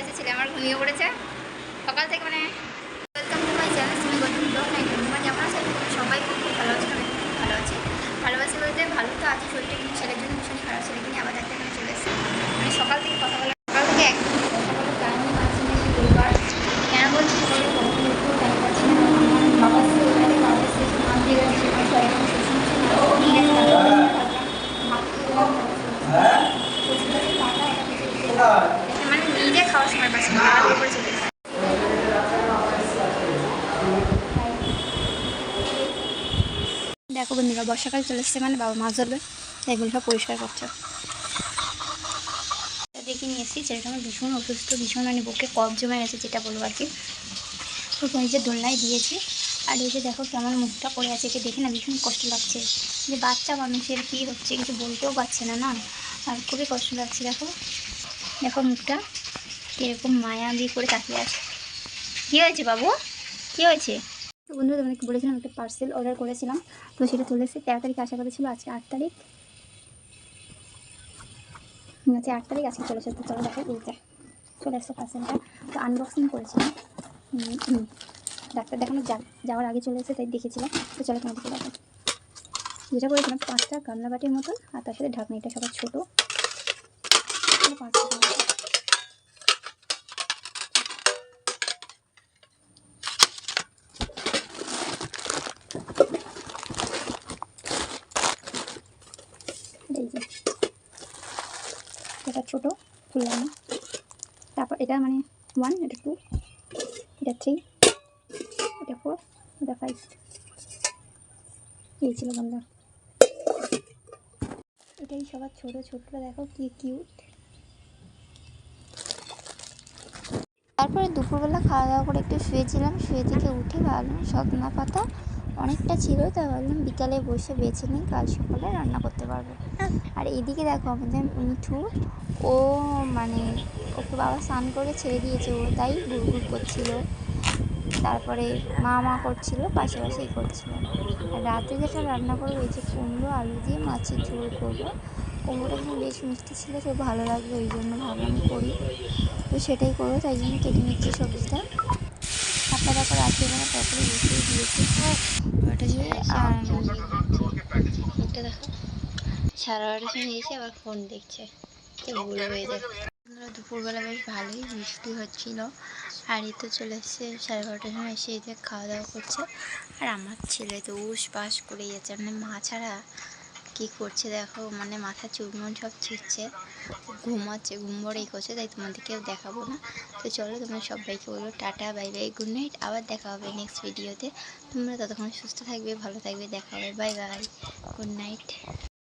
আছে, ছেলে আমার ঘুমিয়ে পড়েছে। সকাল থেকে মানে ওয়েলকাম টু মাই চ্যানেল তুমি নাই তোমার যেমন আছে? সবাই খুব খুব ভালো আছে ভালো আছি। ভালোবাসি বলতে ভালো তো আছে, শরীরটা কিন্তু ছেলের জন্য ভীষণই খারাপ ছেলেকে আবার একটা এখানে চলে এসেছে। মানে সকাল থেকে কথা বলা সকাল থেকে একদম কেন বলছি? আমার সবাই দেখো বন্ধুরা, বর্ষাকাল চলে এসছে মানে বাবা মাছ ধরবে। এগুলো সব পরিষ্কার করছে। দেখে নিয়ে এসেছি, ছেলেটা আমার ভীষণ অসুস্থ, ভীষণ মানে বুকে কফ জমে গেছে, যেটা বলব আর কি। তো এই যে দোলনায় দিয়েছি। আর এই যে দেখো কেমন মুখটা পড়ে আছে, একে দেখে না ভীষণ কষ্ট লাগছে। যে বাচ্চা মানুষের কী হচ্ছে, কিছু বলতেও পারছে না না? আর খুবই কষ্ট লাগছে, দেখো। দেখো মুখটা। কীরকম মায়া দিয়ে করে তাকিয়ে আছে। কী হয়েছে বাবু? কী হয়েছে? তো বন্ধুরা, তোমাদেরকে বলেছিলাম একটা পার্সেল অর্ডার করেছিলাম। তো সেটা চলে এসেছে। তেরো তারিখ আশা করেছিল আজকে আট তারিখ। আজকে আট তারিখ আজকে চলে এসেছে। চলো দেখো এইটা চলে এসছে পার্সেলটা তো আনবক্সিং করেছিলাম। ডাক্তার দেখানো যাওয়ার আগে চলে এসে তাই দেখেছিলাম। তো চলো তোমাদেরকে দেখো যেটা করেছিলাম, পাঁচটা গামলা বাটির মতন, আর তার সাথে ঢাকনা এটা সবার ছোটো। পাঁচটা গামলা। এই যে এটা ছোটো খুললাম তারপর এটা মানে ওয়ান এটা টু এটা থ্রি এটা ফোর এটা ফাইভ এই ছিল বন্ধু এটাই সবার ছোটো ছোটটা দেখো কি কিউট তারপরে দুপুরবেলা খাওয়া দাওয়া করে একটু শুয়েছিলাম, শুয়ে থেকে উঠে ভাবলাম সজনা পাতা অনেকটা ছিল তাই ভাবলাম বিকালে বসে বেছে নিই, কাল সকালে রান্না করতে পারব। আর এদিকে দেখো আমাদের মিঠু, ও মানে ওকে বাবা স্নান করে ছেড়ে দিয়েছে, ও তাই গুড়গুড় করছিল। তারপরে মা মা করছিল, পাশাপাশি করছিল। আর রাতে যেটা রান্না করব, এই যে কুমড়ো, আলু দিয়ে মাছের ঝোল করব। কুমড়োটা কিন্তু বেশ মিষ্টি ছিল, তো ভালো লাগবে ওই জন্য ভাবলাম করি। তো সেটাই করব, তাই জন্য কেটে নিচ্ছি সবজিটা। হাতটা দেখো রাত্রে বেলা তারপরে বসিয়ে দিয়েছি। ওটা দিয়ে আর এটা দেখো। সারা বারোটার সময় এসে আবার ফোন দেখছে। ভুলে হয়ে যায়। দুপুরবেলা বেশ ভালোই বৃষ্টি হচ্ছিল। আর এই তো চলে এসছে, সাড়ে বারোটার সময় এসে যে খাওয়া দাওয়া করছে। আর আমার ছেলে তো উস পাস করে যাচ্ছে। মানে মা ছাড়া কী করছে দেখো মানে মাথা চুলমুল সব ছিঁড়ছে, ঘুমাচ্ছে, ঘুম ভরেই করছে, তাই তোমাদেরকেও দেখাবো না। তো চলো তোমরা সবাইকে বলো tata, bye bye, good night, আবার দেখা হবে নেক্সট ভিডিওতে তোমরা ততক্ষণ সুস্থ থাকবে, ভালো থাকবে, দেখা হবে, বাই বাই, গুড নাইট।